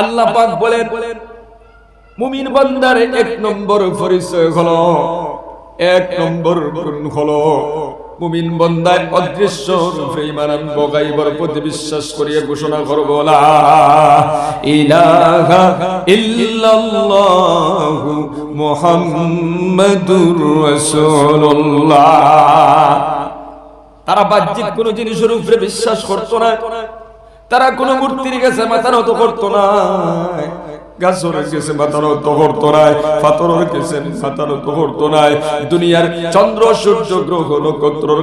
আল্লাহ পাক বলেন, মুমিন বান্দার এক নম্বর পরিচয় হলো, এক নম্বর গুণ হলো, মুমিন বান্দায় অদৃশ্য রূপে ঈমান আনব গায়বের প্রতি বিশ্বাস করিয়ে ঘোষণা করব, লা ইলাহা ইল্লাল্লাহু মুহাম্মাদুর রাসূলুল্লাহ। তারা বাহ্যিক কোন জিনিসের উপরে বিশ্বাস করতো না। তারা কোন মূর্তির কাছে মাথা নত করতো না। গাছরের কাছে মাথা নত করতো পাথরের কাছে মাথা নত করতো দুনিয়ার চন্দ্র, সূর্য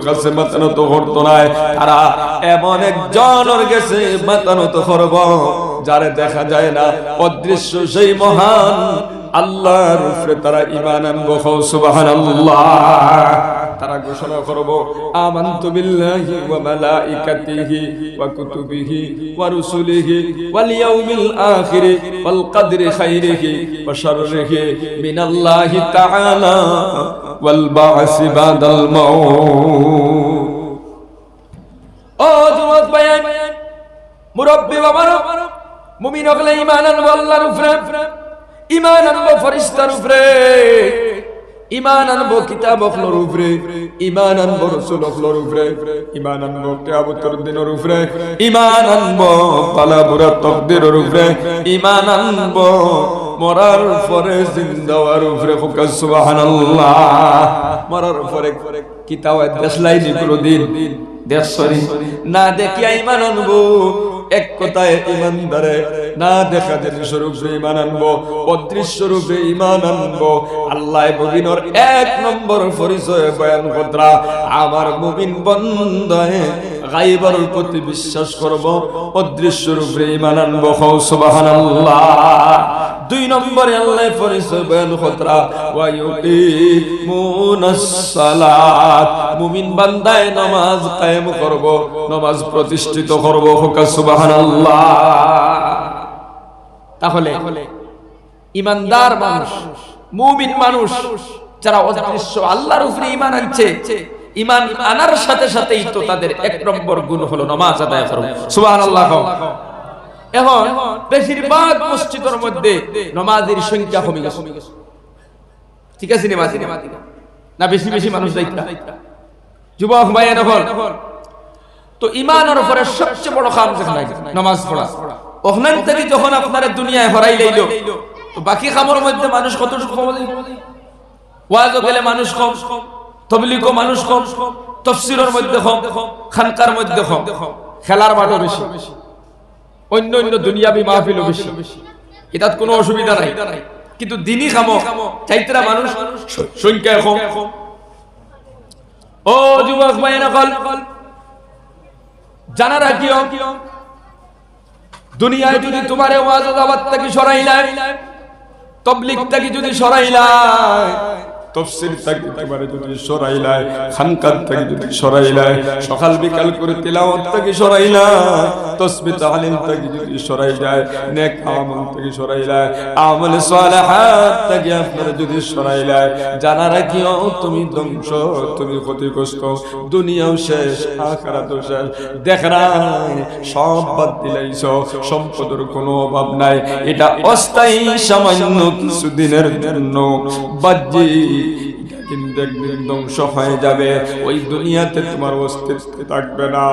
কাছে মাথা নত করতো না। তারা এমন একজনের কাছে মাথা নত যারে দেখা যায় না। অদৃশ্য সেই মহান আল্লাহর তারা ইমান আনব। তারা ঘোষণা করব, আমান্তু বিল্লাহি ওয়া মালাইকাতিহি ওয়া কুতুবিহি ওয়া রুসুলিহি ওয়াল ইয়াউমিল আখির ওয়াল কদরি খাইরিহি ওয়া শাররিহি মিনাল্লাহি তাআলা ওয়াল বা'সি বাদাল মাউত। ও যুবক ভাই মুরব্বি বাবার, মুমিন হলে ঈমান আনব আল্লাহর উপরে, ঈমান আনব ফেরেশতার উপরে। ইমান আনব, কিতাব অখলোর উপরে ইমান আনব, রসুল অখলোর উপরে ইমান আনব, কিয়ামতের দিনের উপরে ইমান আনব, পালাবুরা তকদিরের উপরে ইমান আনব, মরার পরে জিন্দাওয়ার উপরে হোকা সুবহানাল্লাহ। মরার পরে কিতাব দেশলাই নি দেশ সরি। না দেখিয়া ইমান আনব এক কথায় ইমানদারে না দেখা জিনিসের স্বরূপে ইমান আনব অদৃশ্য রূপে ইমান আনব, আল্লাহ মুমিনের এক নম্বর পরিচয় বয়ান কতরা, আমার মুবিন বন্ধয়ে গাইবার প্রতি বিশ্বাস করব, অদৃশ্য রূপে ইমান আনব সুবহানাল্লাহ। দুই নম্বরে আল্লাহ পরিচয় বয়ান কতরা ওয়া ইউকিমুনাস সালাত। মুমিন বান্দায় নামাজ কায়েম করব, নামাজ প্রতিষ্ঠিত করব, হোকা, সুবহানাল্লাহ। তাহলে ইমানদার মানুষ, মুমিন মানুষ, যারা অদৃশ্য আল্লাহর উপরে ইমান আনছে ইমান আনার সাথে সাথেই তো তাদের এক নম্বর গুণ হলো নামাজ আদায় করো। সুবহানাল্লাহ। এখন বেশিরভাগ মসজিদের মধ্যে নামাজের সংখ্যা কমে গেছে। ঠিক আছে নামাজি? না, বেশি বেশি মানুষ যাইতা। যুবক ভাই এখন তো ইমানের উপরে সবচেয়ে বড় কাম যেখানে নামাজ পড়া। ওখান থেকে যখন আপনার দুনিয়ায় হরাই লাইলো, তো বাকি কামের মধ্যে মানুষ কতটুকু কম ওয়াজ গেলে মানুষ কম কম। তবলিগও মানুষ কম, তফসিরের মধ্যে কম, খানকার মধ্যে কম, খেলার মাঠও বেশি, অন্য অন্য দুনিয়াবি মাহফিলও বেশি। এটাত কোনো অসুবিধা নাই। কিন্তু দিনই খামো, চাইতরা মানুষ সংখ্যায় কম। ও যুবক মায়েরা কল জানা রাখিও, দুনিয়ায় যদি তোমার ওয়াজ দাওয়াত থেকে সরাইলাই তবলিগ থেকে যদি সরাইলাই তফসির থেকে একেবারে যদি সরাইলাই খানকার থেকে যদি সরাইলাই সকাল বিকাল করে তিলাওয়াত থেকে সরাইলাই তসবিহ তাহলিল থেকে যদি সরাই যায় নেক আমল থেকে সরাইলাই আমল সালিহাত থেকে আপনারা যদি সরাইলাই জানা রাখিও, তুমি ধ্বংস, তুমি ক্ষতিগ্রস্ত, দুনিয়াও শেষ, আখিরাতও শেষ। দেখ নাই সব বাদ দিলাইছ, সম্পদের কোনো অভাব নাই। এটা অস্থায়ী সামান্য কিছুদিনের জন্য। বাহ্যিক কিন্তু একদিন ধ্বংস হয়ে যাবে। ওই দুনিয়াতে তোমার অস্তিত্ব থাকবে না।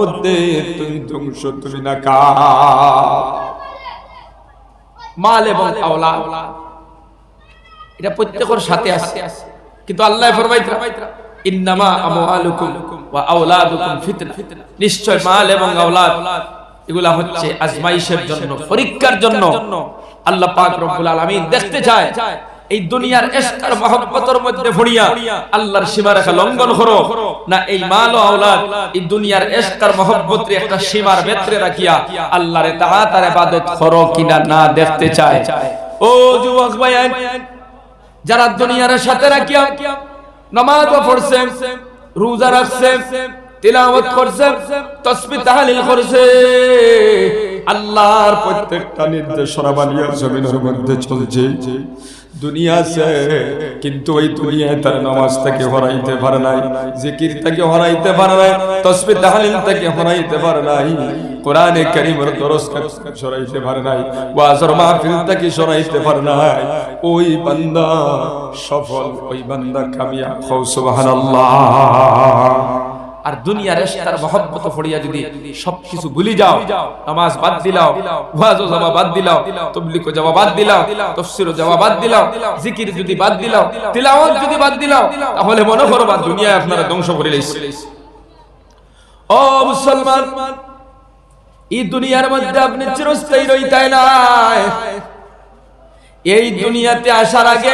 মধ্যে তুমি ধ্বংস, তুমি না মাল এবং এটা প্রত্যেকের সাথে আছে। কিন্তু আল্লাহ নিশ্চয় মাল এবং আওলাদ, এগুলা হচ্ছে আজমাইশের জন্য, পরীক্ষার জন্য। আল্লাহ পাক রব্বুল আলামিন দেখতে চায় এই দুনিয়ার ইশকার মহব্বতের মধ্যে ভরিয়া আল্লাহর সীমারেখা লঙ্ঘন করো, না এই মাল ও আওলাদ, এই দুনিয়ার ইশকার মহব্বতের একটা সীমার ভেতরে রাখিয়া আল্লাহর তাআত আর ইবাদত করো কিনা না দেখতে চায়। ও যুবক ভাইয়ান, যারা দুনিয়ার সাথে রাখিয়া নামাজ পড়ছে, রোজা রাখছে, তিলাওয়াত করছে তাসবিহ তাহলিল করছে, আল্লাহর প্রত্যেকটা নির্দেশনা বানিয়ে জমিনের মধ্যে চলছে। দুনিয়া আছে, কিন্তু ওই দুনিয়ায় তার নামাজ থেকে হরাইতে পারে নাই, জিকির থেকে হরাইতে পারে নাই তসবিহ তাহলিল থেকে হরাইতে পারে নাই, কোরআনে কারীমের দরস সরাইতে পারে নাই, ওয়াজর মাহফিল থেকে সরাইতে পারে নাই, ওই বান্দা সফল, ওই বান্দা কামিয়াব। হও সুবহানাল্লাহ। আর দুনিয়ার এশতার মহব্বত ফড়িয়া যদি সবকিছু ভুলি যাও নামাজ বাদ দিলাও ওয়াজও যাওয়া বাদ দিলাও তবলিগও যাওয়া বাদ দিলাও তাফসীরও যাওয়া বাদ দিলাও জিকির যদি বাদ দিলাও তিলাওয়াত যদি বাদ দিলাও তাহলে মনে করো বা দুনিয়ায় আপনারা ধ্বংস করে লইছে ও মুসলমান এই দুনিয়ার মধ্যে আপনি চিরস্থায়ী রইতাই নাই। এই দুনিয়াতে আসার আগে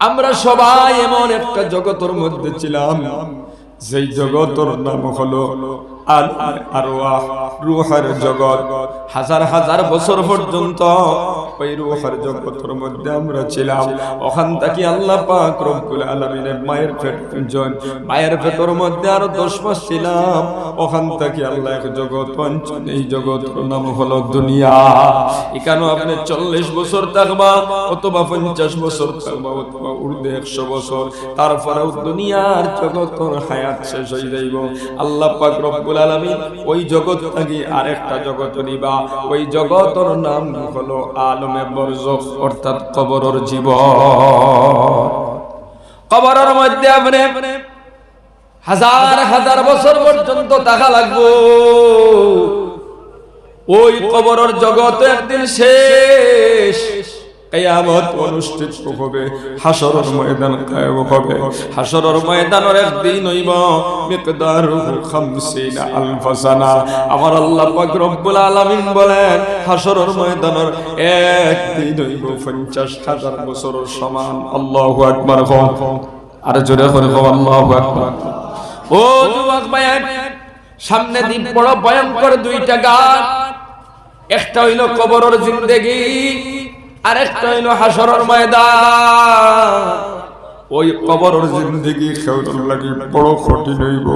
আমরা সবাই এমন একটা জগতের মধ্যে ছিলাম। যেই জগতের নাম হলো রূহের মায়ের পেট মধ্যে আরও 10 মাস ছিলাম। ওখান থেকে আল্লাহ জগৎ পঞ্চম এই জগতের নাম হলো দুনিয়া। এখানে আপনি 40 বছর থাকবা, অথবা 50 বছর থাকবা, অথবা উর্ধে 100 বছর। তারপরেও দুনিয়ার জগতের হায়াত শেষ হয়ে যাইব। আল্লাহ পাক রব্বুল আলামিন, ওই জগৎ থেকে আরেকটা জগৎ নিবা ওই জগতের নাম হলো আলমে বরজখ অর্থাৎ কবরের জীবন। কবরের মধ্যে আপনি হাজার হাজার বছর পর্যন্ত টাকা লাগবো। ওই কবরের জগৎ একদিন শেষ। কিয়ামত অনুষ্ঠিত হবে হাসরের ময়দান কায়েম হবে। হাসরের ময়দানের একদিন হইব মিকদারুহু 50 আলফ সানা আমার আল্লাহ পাক রব্বুল আলামিন বলেন হাসরের ময়দানের একদিন হইব 50 হাজার বছরের সমান। আল্লাহু আকবার কও। আর জোরে করে আল্লাহু আকবার। ও যুবক ভাইয়া সামনে দিন বড় ভয়ঙ্কর দুইটা গাছ। একটা হইল কবরের জিন্দেগি আরেকটা হইল হাসরের ময়দান। ওই কবরের জিন্দেগি খেউর লাগি বড় কঠিন হইব,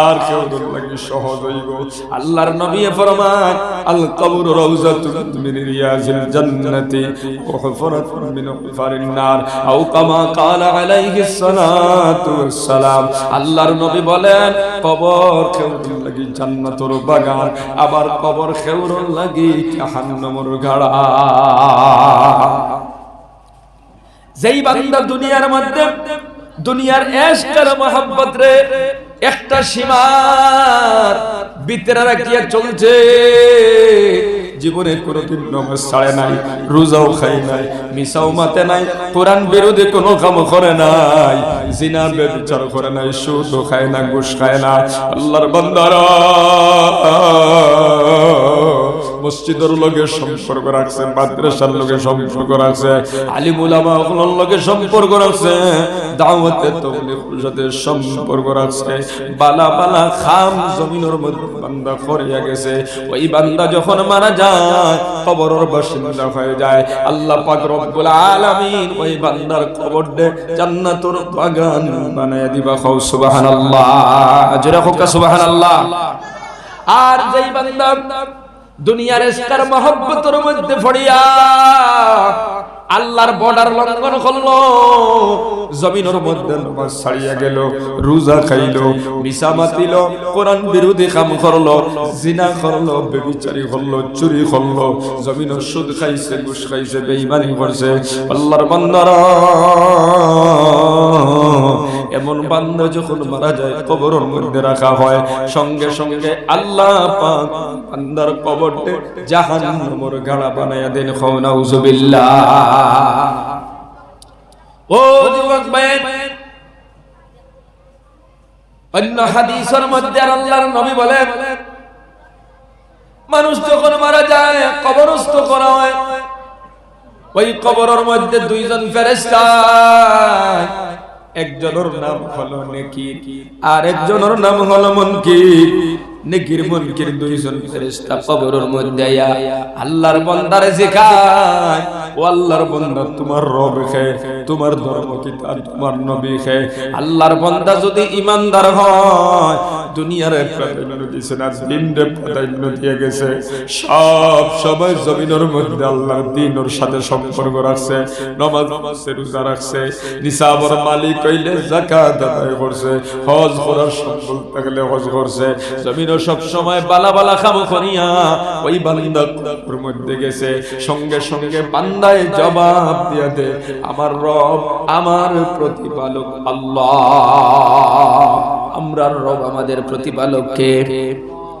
আর খেউর লাগি সহজ হইব। আল্লাহর নবী ফরমান, আল কবর রাউজাতুন মিন রিয়াজিল জান্নাতি ওয়া হুফরাতুন মিন হুফারিন নার, আও কামা ক্বালা আলাইহিস সালাতু সালাম আল্লাহর নবী বলেন, কবর খেউর লাগি জান্নাতের বাগান, আবার কবর খেউর লাগি জাহান্নামের গাড়া। যেই বান্দা দুনিয়ার মধ্যে, দুনিয়ার এশকার মোহাম্মত রে, একটা সীমার ভিতরে রাখিয়া চলছে। জীবনে কোনোদিন নমাজ ছাড়ে নাই, রোজাও খাই নাই মিসাও মাতে নাই, কোরআন বিরোধী কোনো কাম করে নাই, জিনা, ব্যবচার করে নাই সুদও খায় না, ঘুষ খায় না। আল্লাহর বান্দারা মসজিদের লগে সম্পর্ক রাখছে, মাদ্রাসার লগে সম্পর্ক রাখছে আলিম উলামা ওগুলোর লগে সম্পর্ক রাখছে, দাওয়াতে তবলিগের সাথে সম্পর্ক রাখছে। বালা বালা খাম জমিনের মধ্যে বান্দা করিয়া গেছে। ওই বান্দা যখন মারা যায়, কবরের বাসিন্দা হয়ে যায়। আল্লাহ পাক রব্বুল আলামিন ওই বান্দার কবর দে জান্নাতুর বাগান বানায় দিবা খাও সুবহানাল্লাহ। জোরে হোক সুবহানাল্লাহ। আর যেই বান্দা দুনিয়ার ইস্কার মহব্বতের মধ্যে পড়িয়া আল্লাহর বর্ডার লঙ্ঘন করল, জমিনের মধ্যে নামাজ ছাড়িয়া গেল, রোজা খাইলো মিশা মাতিল, কোরআন বিরোধী কাম করল, জিনা করল, বেবিচারি করল, চুরি করল, জমিনের সুদ খাইছে, ঘুষ খাইছে বেঈমানি করছে। আল্লাহর বান্দারা এমন বান্দা যখন মারা যায়, কবরের মধ্যে রাখা হয়। সঙ্গে সঙ্গে আল্লাহ পাক বান্দার কবরতে গাড়া বানায়া দেন ও যুবক অন্য হাদিসের মধ্যে আল্লাহর নবী বলেন, মানুষ যখন মারা যায়, কবরস্থ করা হয়, ওই কবরের মধ্যে দুইজন ফেরেশতা। একজনের নাম হলো নেকি আর একজনের নাম হলো মনকির। নেকির মনকির দুইজন ফেরেশতা কবরের মধ্যে আয়া আল্লাহর বান্দারে শেখায় ও আল্লাহর বান্দা তোমার রব খে তোমার ধর্ম কিতাব তোমার নবী খে আল্লাহর বান্দা যদি ইমানদার হয় সব মধ্যে সাথে নমাজ মালিক করছে। হজ হজ বালা ওই গেছে। সঙ্গে সঙ্গে বান্দায় জবাব দিয়া দে, আমার রব, আমার প্রতিপালক আল্লাহ। আমরার রব আমাদের প্রতিপালককে।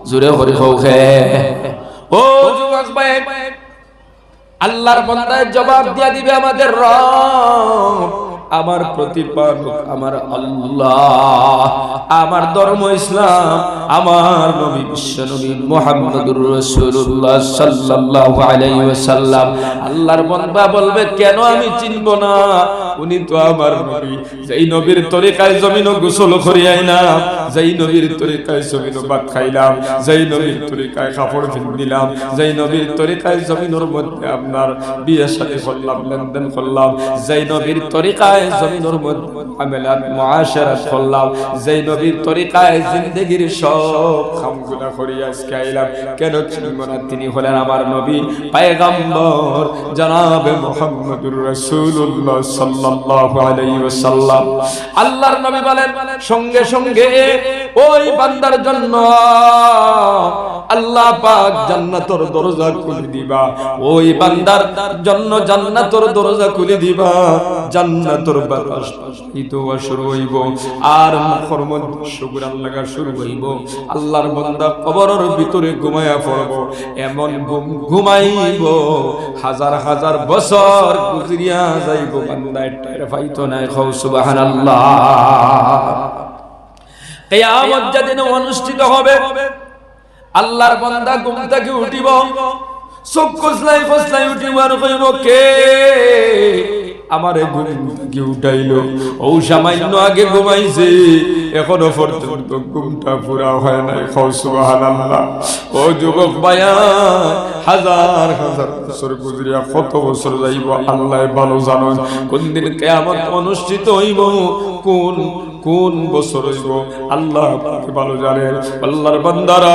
জুড়ে হরি হোকে ও যুবক ভাই, আল্লাহর বান্দায় জবাব দিয়া দিবে আমাদের রব। আমার প্রতিপালক, আমার আল্লাহ, আমার ধর্ম ইসলাম, আমার নবী, বিশ্ব নবী মুহাম্মদুর রাসূলুল্লাহ সাল্লাল্লাহু আলাইহি ওয়াসাল্লাম। আল্লাহর বান্দা বলবে, কেন আমি চিনব না? উনি তো আমার নবী। যেই নবীর তরিকায় জমিনও গোসল করিয়াই না। যেই নবীর তরিকায় জমিনও ভাত খাইলাম, যেই নবীর তরিকায় কাপড় দিলাম, যেই নবীর তরিকায় জমিনের মধ্যে আপনার বিয়ে শাদী করলাম, লেনদেন করলাম, যেই নবীর তরিকায় জমিনের মধ্যে তিনি আল্লাহর নবী বলেন, সঙ্গে সঙ্গে ওই বান্দার জন্য আল্লাহ পাক জান্নাতের দরজা খুলে দিবা। ওই বান্দার জন্য জান্নাতের দরজা খুলে দিবা। জান্নাতের বাতাস ইতো শুরু হইব আর মুখর মধ্যে সুগুরান লাগা শুরু হইব। আল্লাহর বান্দা কবরের ভিতরে ঘুমায়া পড়ব, এমন ঘুম ঘুমাইব, হাজার হাজার বছর গুজরিয়া যাইব। বান্দা টের পাইতো না খাও সুবহানাল্লাহ। কিয়ামত যেদিন অনুষ্ঠিত হবে আল্লাহর বান্দা ঘুম থেকে উঠিব চোখ কসলাই ফসলাই উঠিব আর কইব কে? আমারে ঘুম থেকে উঠাইলো। ও সামান্য আগে ঘুমাইছে, এখনও পর্যন্ত ঘুমটা পুরা হয় নাই সুবহানাল্লাহ। ও যুবক ভাইয়া, হাজার হাজার বছর গুজরিয়া কত বছর যাইব, আল্লাহ ভালো জানো, কোন দিন কিয়ামত অনুষ্ঠিত হইব, কোন কোন বছর হইব, আল্লাহ ভালো জানেন। আল্লাহর বান্দারা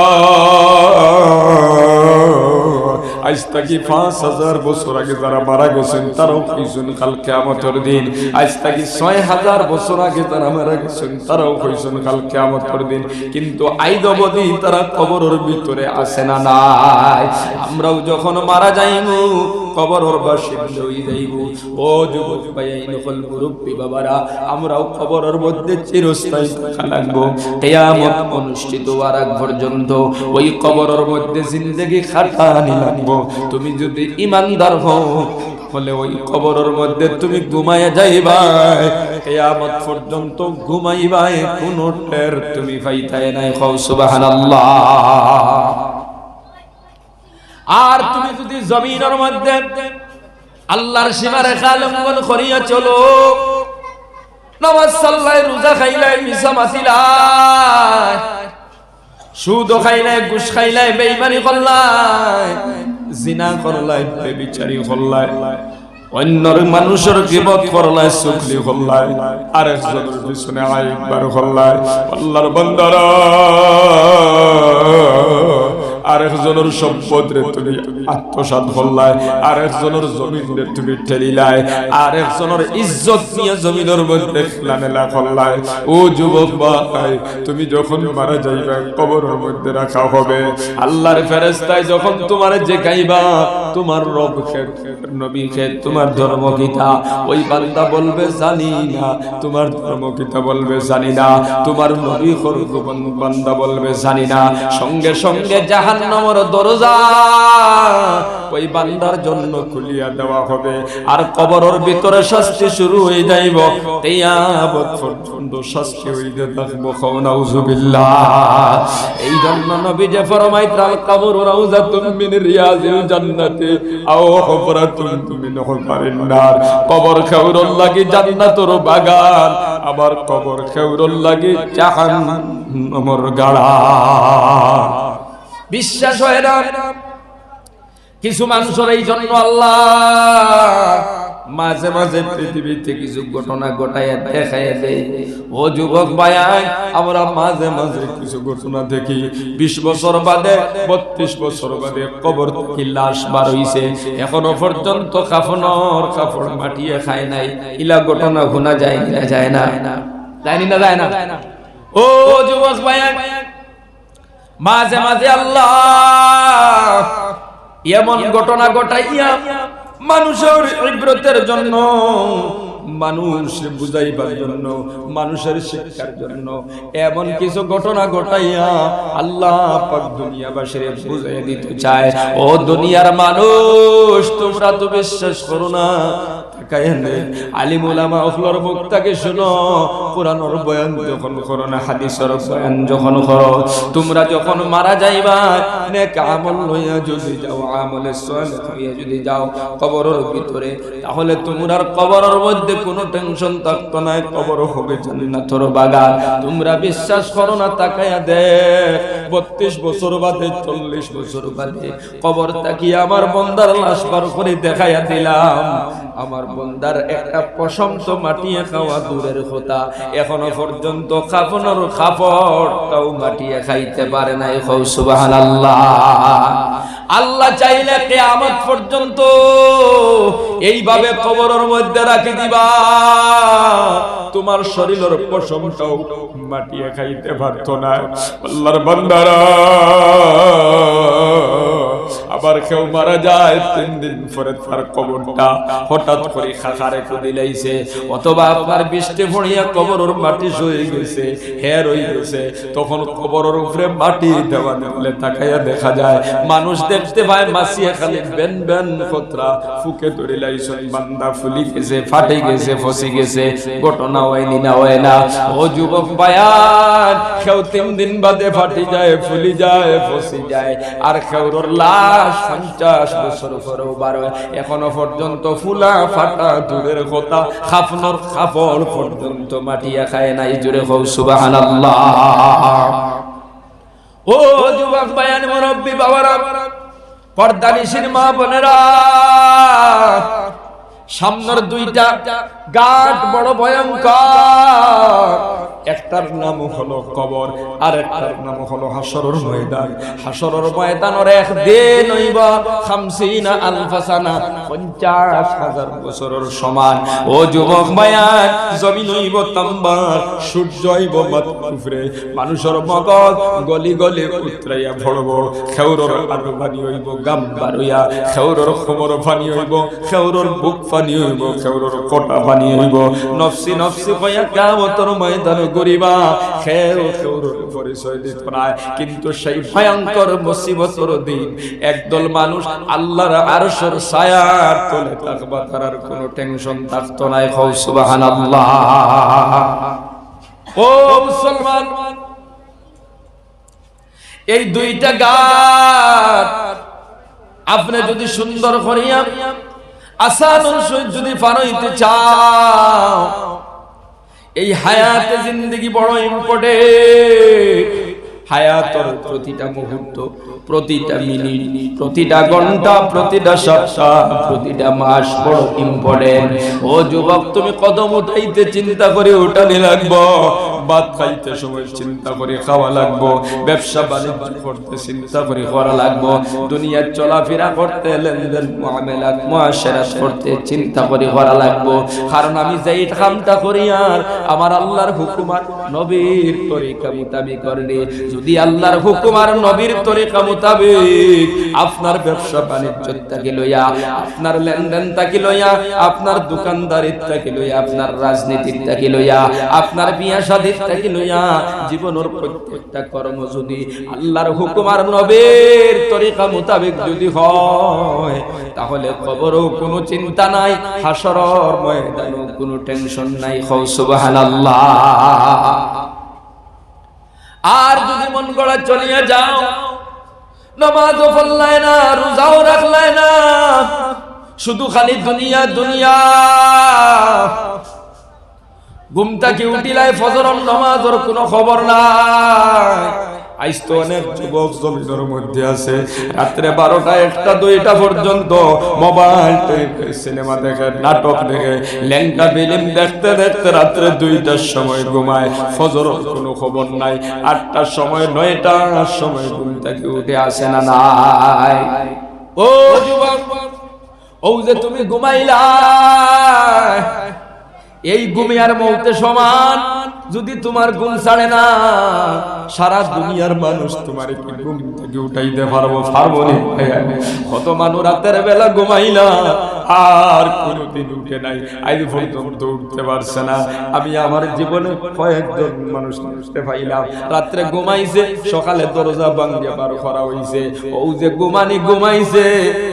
আজ থেকে পাঁচ হাজার বছর আগে যারা মারা গেছেন, তারাও কাল দিন। আজ ছয় হাজার বছর আগে যারা মারা গেছেন, তারাও কাল দিন। কিন্তু আইদ অবধি তারা কবরের ভিতরে আসে না নাই। আমরাও যখন মারা যাইব। আমরাও মধ্যে চিরস্থায়ী অনুষ্ঠিত ওই মধ্যে লাগবো তুমি যদি ইমানদার হও, ফলে ওই কবরের মধ্যে তুমি ঘুমাইয়া যাইবা। কিয়ামত পর্যন্ত ঘুমাইবাই কোন টের তুমি পাইতাই নাই। খাও সুবহানাল্লাহ। আর তুমি যদি জমিনের মধ্যে আল্লাহর সীমা রেখা লঙ্ঘন করিয়া চলো, নামাজ সাল্লাই রোজা খাইলাই মিশা মাতিলাই সুদ খাইলাই, ঘুষ খাইলাই, বেইমানি করলাই, জিনা করলাই, বেবিচারি করলাই, অন্যর মানুষের গিবত করলাই, সুখলি করলাই আর একজনের পিছনে আরেকবার করলাই। আল্লাহর বান্দারা আর একজনের সম্পদ রে তুমি আত্মসাত করলাই আর একজনের জমিন রে তুমি ঠেলিলাই আর একজনের ইজ্জত নিয়ে জমিনের মধ্যে ও যুবক ভাই, তুমি যখন মারা যাইবা, কবরের মধ্যে রাখা হবে। আল্লাহর ফেরেস্তায় যখন তোমার যে গাইবা তোমার রব নবী খে তোমার ধর্ম গীতা ওই বান্দা বলবে, জানি না। তোমার ধর্ম গীতা বলবে, জানি না। তোমার নবী খরগ বান্দা বলবে, জানি না। সঙ্গে সঙ্গে জাহান্নামের দরজা ওই বান্দার জন্য খুলিয়া দেওয়া হবে। আর কবরের ভিতরে শাস্তি শুরু হয়ে যাইব। কিয়ামত পর্যন্ত শাস্তি হইতে থাকব নাউজুবিল্লাহ। এই জন্য নবী যে ফরমাইতাল কবর রাউজাতুম মিন রিয়াজিল জান্নাতি, আও হুফরাতুম মিন হুফারিন নার। কবর খেউরল লাগি জান্নাতের বাগান, আবার কবর খেউরল লাগি জাহান্নামের গাড়া। বিশ্বাস হয় না। কিছু মানুষের এই জন্য আল্লাহ মাঝে মাঝে পৃথিবীতে কিছু ঘটনা ঘটাইয়া দেখাই দেয়। ও যুবক ভাইয়াই আমরা মাঝে মাঝে কিছু ঘটনা দেখি। বিশ বছর বাদে, বত্রিশ বছর বাদে কবর থেকে লাশ বার হইছে। এখনও পর্যন্ত কাফনর কাপড় মাটিয়ে খায় নাই। ইলা ঘটনা শোনা যায় কিনা যায় না। যায়নি না, যায় না। ও যুবক ভাইয়াই মাঝে মাঝে আল্লাহ এমন ঘটনা ঘটাইয়া মানুষের ইব্রতের জন্য, মানুষ বুঝাইবার জন্য, মানুষের শিক্ষার জন্য এমন কিছু ঘটনা ঘটাইয়া আল্লাহ পাক দুনিয়াবাসীর বুঝাই দিতে চায়। ও দুনিয়ার মানুষ, তোমরা তো বিশ্বাস করো না আলিম উলামা ওগুলোর মুক্তাকে শুনো। বয়ান যখন করো না হাদিসের বয়ান যখন করো, তোমরা যখন মারা যাইবা আমল লইয়া যদি যাও যদি যাও ভিতরে, তাহলে তোমরার মধ্যে কোনো টেনশন থাকতো না, কবর হবে জান্নাতের বাগান। তোমরা বিশ্বাস করো না তাকায়া দেখ, বত্রিশ বছর বাদে, চল্লিশ বছর বাদে কবর তাকিয়ে আমার বন্দার লাশ বার করে দেখাইয়া দিলাম? আমার বন্দার একটা প্রশংস মাটিয়ে খাওয়া দূরের কথা। এখনও পর্যন্ত খাফনের খাপড়টাও মাটিয়ে খাইতে পারে নাই। হৌ সুবহানাল্লাহ। আল্লাহ চাইলে কিয়ামত পর্যন্ত এইভাবে কবরের মধ্যে রাখি দিবা। তোমার শরীরের পশমটাও মাটিয়ে খাইতে পারত না। আল্লাহর বান্দারা আবার কেউ মারা যায়, তিন দিন পরে তার কবরটা হঠাৎ করে খাখারে করে লাইছে। অথবা আপনার বৃষ্টি পড়িয়া কবরের মাটি সয়ে গেছে, হের হয়ে গেছে। তখন কবরের উপরে মাটি দেওয়া দেখলে তাকাইয়া দেখা যায়, মানুষ দেখতে পায় মাসিয়া খালি বেন বেন কতরা ফুকে ধরে লাইছেন, বান্দা ফুলি গেছে, ফাটে গেছে, ফসি গেছে, ঘটনা হয়নি না হয় না। ও যুবক বায়ান, কেউ তিন দিন বাদে ফাটি যায়, ফুলি যায়, ফসি যায়। আর কেউর লাশ পঞ্চাশ বছর পরেও বার এখনও পর্যন্ত ফুলা ফাটা দূরের কথা, খাফনর খাফড় পর্যন্ত মাটিয়া খায় নাই। জুড়ে হৌ সুবহানাল্লাহ। ও যুবক বায়ান মুরব্বী বাবারা পর্দানিসির মা বোনেরা, সামনের দুইটা গাট বড় ভয়ঙ্কর। একটার নাম হলো কবর, আর একটার নাম হলো হাসরর ময়দান। হাসরর ময়দানের এক দিন হইব খামসিনা আলফাসানা, পঞ্চাশ হাজার বছরের সমান। ও যুবক মায়ান জমিন হইব তাম্বার, সূর্য হইব মাতুফরে মানুষের মগজ গলি গলি উতরাইয়া ভরব খেউরর আরও পানি হইব গাম বারুইয়া খেউরর খবর পানি হইব, খেউরর বুক পানি হইব, খেউরর কটা পানি হইব। নফসি নফসি কইয়া কামতর ময়দান কিন্তু সেই ভয়ঙ্কর মুসিবতর দিন একদল মানুষ আল্লাহর আরশের তার কোনো টেনশন ও মুসলমান, এই দুইটা গাছ আপনি যদি সুন্দর করিয়া সহিত যদি পারইতে চাও এই হায়াতে জিন্দগি বড় ইম্পর্টেন্ট হায়াতর প্রতিটা মুহূর্ত, প্রতিটা মিনিট, প্রতিটা ঘণ্টা, প্রতিটা সপ্তাহ, প্রতিটা মাস বড় ইম্পর্টেন্ট ও যুবক, তুমি কদম উঠাইতে চিন্তা করে উঠানি লাগবো খাইতে সময় চিন্তা করে খাওয়া লাগবো, ব্যবসা বাণিজ্য করতে চিন্তা করে করা লাগবো, দুনিয়ার চলাফেরা করতে, লেনদেন করতে চিন্তা করে করা লাগবো। কারণ আমি যেই কামটা করি আর আমার আল্লাহর হুকুম আর নবীর তরিকা মোতাবিক করলে যদি আল্লাহর হুকুম আর নবীর তরিকা মোতাবিক আপনার ব্যবসা বাণিজ্য তাকে লইয়া, আপনার লেনদেন তাকে লইয়া, আপনার দোকানদারির তাকে লইয়া, আপনার রাজনীতির তাকে লইয়া, আপনার বিয়া শাদীর তাকে লইয়া, জীবনের প্রত্যেকটা কর্ম যদি আল্লাহর হুকুম আর নবীর তরিকা মোতাবিক যদি হয়, তাহলে খবরও কোনো চিন্তা নাই, হাসরর ময়দানও কোনো টেনশন নাই। হৌ সুবহানাল্লাহ। মন গড়া চলিয়া যাও। নমাজও ফল্লায় না, রোজাও রাখলায় না। শুধু খালি দুনিয়া দুনিয়া। ঘুমটা কি উঠিলাই ফজরম নমাজর কোনো খবর নাই। আইস তো অনেক যুবক জমিনের মধ্যে আছে। রাত্রে বারোটা, একটা, দুইটা পর্যন্ত মোবাইল সিনেমা দেখে, নাটক দেখে, ল্যাংটা ফিল্ম দেখতে দেখতে রাত্রে দুইটার সময় ঘুমায়। ফজর কোনো খবর নাই। আটটার সময়, নয়টার সময় ঘুম থেকে উঠে আসে না নাই। ও যুবক, ও যে তুমি ঘুমাইলা এই ঘুমে আর মৌতে সমান, যদি তোমার ঘুম ছাড়ে না, সারা দুনিয়ার মানুষ তোমার থেকে উঠাইতে পারব পারব কত মানুষ রাতের বেলা ঘুমাইলা, আর কোনোদিন উঠে নাই। আজ পর্যন্ত উঠতে পারছে না। আমি আমার জীবনে কয়েকজন মানুষ পাইলাম। রাত্রে ঘুমাইছে, সকালে দরজা ভাঙ্গিয়া বার করা হইছে। ও যে ঘুমানি ঘুমাইছে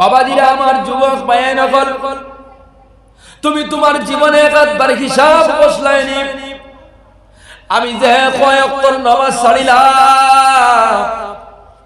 বাবাজিরা আমার যুবক পায়ে নকল তুমি তোমার জীবনে একবার হিসাব বসলাইনি আমি যে কয়েকর নামাজ ছাড়িলাম।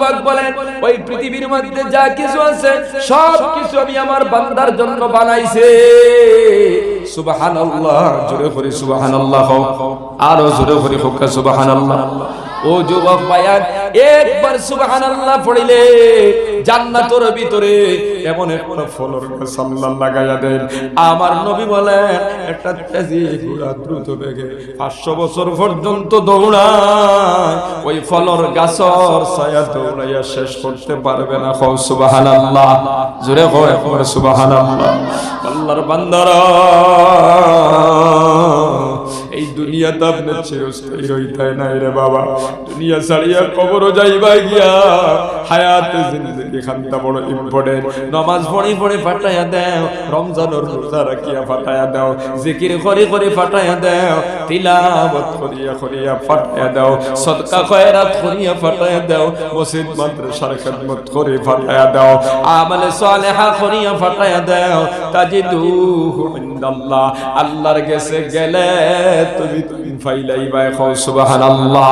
পাক বলেন, ওই পৃথিবীর মধ্যে যা কিছু আছে, সব কিছু আমি আমার বান্দার জন্য বানাইছে। সুবহানাল্লাহ, জোরে করে সুবহানাল্লাহ আরও জোরে করে হোক, সুবহানাল্লাহ। ও যুবক ভাইয়া একবার সুবহানাল্লাহ পড়িলে জান্নাতের ভিতরে এমন একটা ফলর গাছ আল্লাহ লাগাইয়া দেন। আমার নবী বলেন, একটা তেজি ঘোড়া দ্রুত বেগে 500 বছর পর্যন্ত দৌড়ায়। ওই ফলর গাছর ছায়া দৌড়াইয়া শেষ করতে পারবে না। কও সুবহানাল্লাহ, জোরে কও একবার সুবহানাল্লাহ। আল্লাহর বান্দারা এই দুনিয়াতে আপনার চিরস্থায়ী রইতে নাই রে বাবা। দুনিয়া ছাড়িয়া কবরও যাইবা গিয়া। হায়াতে জিন্দগি খানটা বড় ইম্পর্টেন্ট নামাজ পড়ি পড়ে ফাটাইয়া দাও, রমজানের রোজা রাখিয়া ফাটাইয়া দাও, জিকির করে করে ফাটাইয়া দাও তিলাবত করিয়া করিয়া ফাটাইয়া দাও, সদকা খয়রাত করিয়া ফাটাইয়া দাও, মসজিদ, মাদ্রাসার খেদমত করে ফাটাইয়া দাও, আমলে সালেহা করিয়া ফাটাইয়া দাও, তাজিদুহু ইনদাল্লাহ। আল্লাহর কাছে গেলে তুমি তুমি ফাইলাইবা খাও সুবহানাল্লাহ।